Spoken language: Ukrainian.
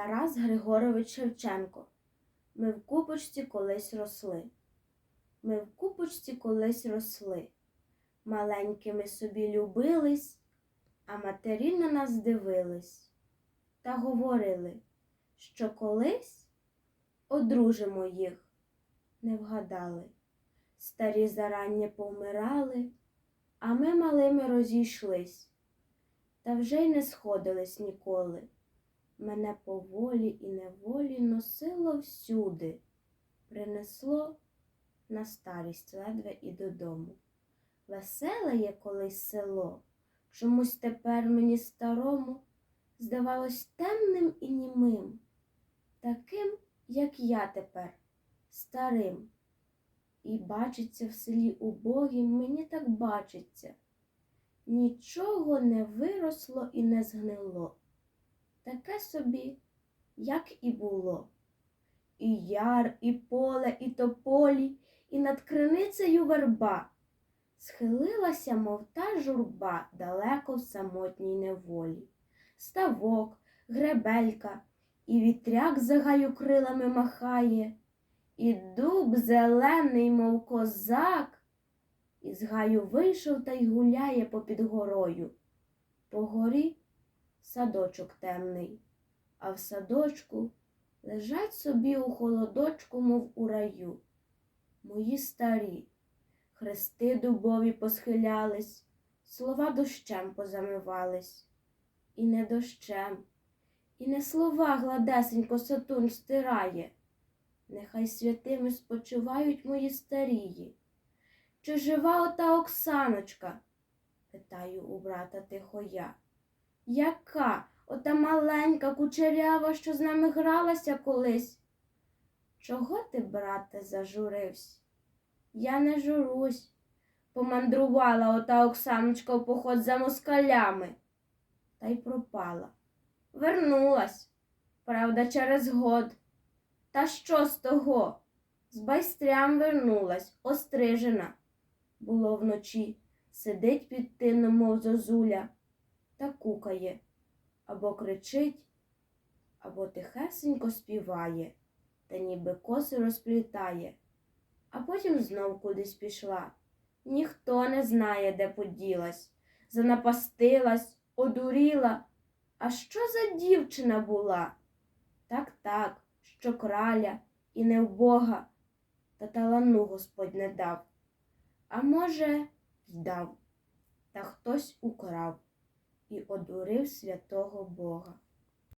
Тарас Григорович Шевченко. Ми в купочці колись росли. Ми в купочці колись росли. Маленькими собі любились, а матері на нас дивились та говорили, що колись одружимо їх, не вгадали. Старі зарання повмирали, а ми малими розійшлись, та вже й не сходились ніколи. Мене поволі і неволі носило всюди, принесло на старість ледве і додому. Веселе є колись село, чомусь тепер мені старому здавалось темним і німим, таким, як я тепер, старим. І бачиться в селі убогім, мені так бачиться. Нічого не виросло і не згнило. Таке собі, як і було. І яр, і поле, і тополі, і над криницею верба. Схилилася, мов та журба, далеко в самотній неволі. Ставок, гребелька, і вітряк за гаю крилами махає, і дуб зелений, мов козак, із гаю вийшов та й гуляє попід горою. По горі садочок темний, а в садочку лежать собі у холодочку, мов у раю. Мої старі, хрести дубові посхилялись, слова дощем позамивались. І не дощем, і не слова гладесенько Сатурн стирає. Нехай святими спочивають мої старії. Чи жива ота Оксаночка? питаю у брата тихо я. Яка ота маленька кучерява, що з нами гралася колись? Чого ти, брате, зажурився? Я не журусь. Помандрувала ота Оксаночка в поход за москалями та й пропала. Вернулась, правда, через год. Та що з того? З байстрям вернулась, острижена. Було вночі, сидить під тином, мов зозуля, та кукає, або кричить, або тихесенько співає, та ніби коси розплітає, а потім знов кудись пішла. Ніхто не знає, де поділась, занапастилась, одуріла. А що за дівчина була? Так, так, що краля і не вбога, та талану Господь не дав. А може, й дав, та хтось украв і одурив святого Бога.